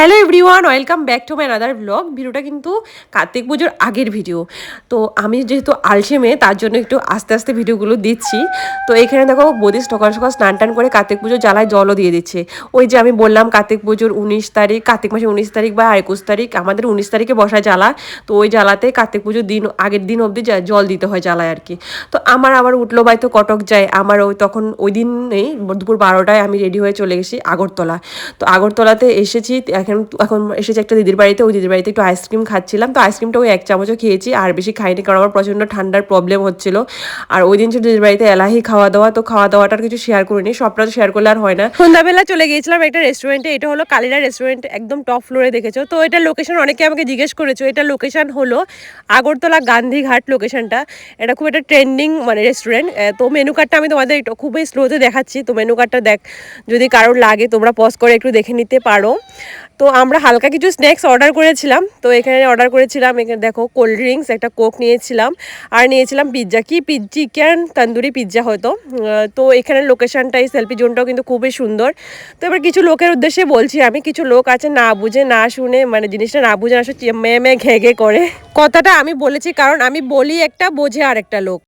Hello everyone welcome back to my other blog ভিডিওটা কিন্তু কার্তিক পুজোর আগের ভিডিও তো আমি যেহেতু আলসে মেয়ে তার জন্য একটু আস্তে আস্তে ভিডিওগুলো দিচ্ছি। তো এখানে দেখো বদি সকাল সকাল স্নান টান করে কার্তিক পুজোর জ্বালায় জলও দিয়ে দিচ্ছে। ওই যে আমি বললাম কার্তিক পুজোর উনিশ তারিখ, কার্তিক মাসের উনিশ তারিখ বা একুশ তারিখ, আমাদের উনিশ তারিখে বসা জ্বালা। তো ওই জ্বালাতে কার্তিক পুজোর দিন, আগের দিন অবধি জল দিতে হয় জ্বালায় আর কি। তো আমার আবার উঠল বাই তো কটক যায়। আমার ওই তখন ওই দিন নেই, দুপুর বারোটায় আমি রেডি হয়ে চলে গেছি আগরতলা। তো আগরতলাতে এসেছি এখন এখন এসেছি একটা দিদির বাড়িতে, ওই দিদির বাড়িতে একটু আইসক্রিম খাচ্ছিলাম। তো আইসক্রিমটা ওই এক চামচও খেয়েছি, আর বেশি খাইনি কারণ আমার প্রচণ্ড ঠান্ডার প্রবলেম হচ্ছিল। আর ওই দিন ছিল দিদির বাড়িতে এলাহি খাওয়া দাওয়া তো খাওয়া দাওয়াটার কিছু শেয়ার করিনি সবটা তো শেয়ার করলে আর হয় না। সন্ধ্যাবেলা চলে গিয়েছিলাম একটা রেস্টুরেন্টে এটা হলো কালিরা রেস্টুরেন্ট একদম টপ ফ্লোরে দেখেছ। তো এটা লোকেশন অনেকে আমাকে জিজ্ঞেস করেছ, এটা লোকেশন হলো আগরতলা গান্ধীঘাট লোকেশনটা এটা খুব একটা ট্রেন্ডিং মানে রেস্টুরেন্ট তো মেনু কার্ডটা আমি তোমাদের একটু খুবই স্লোতে দেখাচ্ছি। তো মেনু কার্ডটা দেখ, যদি কারোর লাগে তোমরা পজ করে একটু দেখে নিতে পারো। তো আমরা হালকা কিছু স্ন্যাক্স অর্ডার করেছিলাম। তো এখানে অর্ডার করেছিলাম, এখানে দেখো কোল্ড ড্রিঙ্কস একটা কোক নিয়েছিলাম। আর নিয়েছিলাম পিৎজা কি চিকেন তন্দুরি পিৎজা হয়তো। তো এখানে লোকেশনটা এই সেলফি জোনটাও কিন্তু খুবই সুন্দর। তো এবার কিছু লোকের উদ্দেশ্যে বলছি আমি, কিছু লোক আছে না বুঝে, না শুনে মানে জিনিসটা না বুঝে না শুনে মেয়ে মেয়ে ঘে করে। কথাটা আমি বলেছি, কারণ আমি বলি একটা, বোঝে আর একটা লোক।